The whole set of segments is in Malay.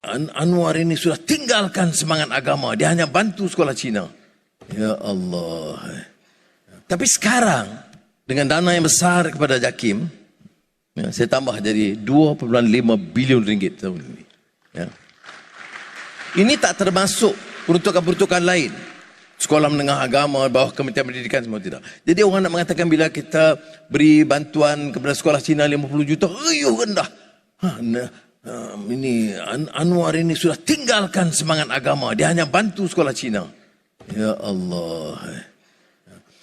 An- Anwar ini sudah tinggalkan semangat agama. Dia hanya bantu sekolah Cina. Ya Allah. Tapi sekarang, dengan dana yang besar kepada Jakim, ya, saya tambah jadi 2.5 bilion ringgit tahun ini. Ya. Ini tak termasuk peruntukan-peruntukan lain. Sekolah menengah agama, bawah Kementerian Pendidikan semua tidak. Jadi orang nak mengatakan bila kita beri bantuan kepada sekolah Cina 50 juta, ayuh rendah. Ha, um, ini An- Anwar ini sudah tinggalkan semangat agama. Dia hanya bantu sekolah Cina. Ya Allah.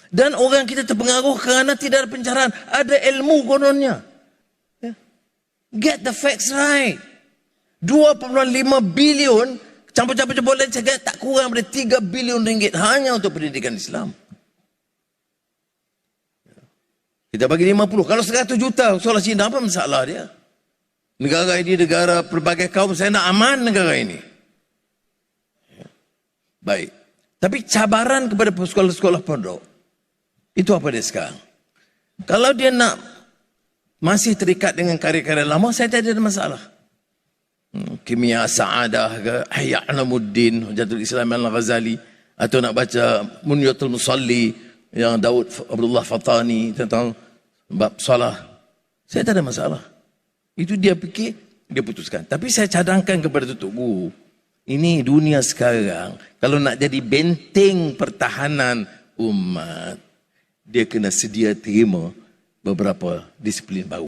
Dan orang kita terpengaruh kerana tidak ada pencerahan. Ada ilmu kononnya. Ya. Get the facts right. 2.5 bilion campur-campur saya kata tak kurang daripada 3 bilion ringgit hanya untuk pendidikan Islam. Kita bagi 50. Kalau 100 juta solat Cina apa masalah dia? Negara ini negara pelbagai kaum saya nak aman negara ini. Ya. Baik. Tapi cabaran kepada sekolah-sekolah pondok itu apa dia sekarang? Kalau dia nak masih terikat dengan karya-karya lama, saya tak ada masalah. Hmm, Kimia Sa'adah ke Hayya Alamuddin Hujatul Islam Al-Ghazali atau nak baca Munyatul Musalli yang Daud Abdullah Fatani tentang bab salah. Saya tak ada masalah. Itu dia fikir, dia putuskan. Tapi saya cadangkan kepada Tutup Guru, ini dunia sekarang, kalau nak jadi benteng pertahanan umat, dia kena sedia terima beberapa disiplin baru.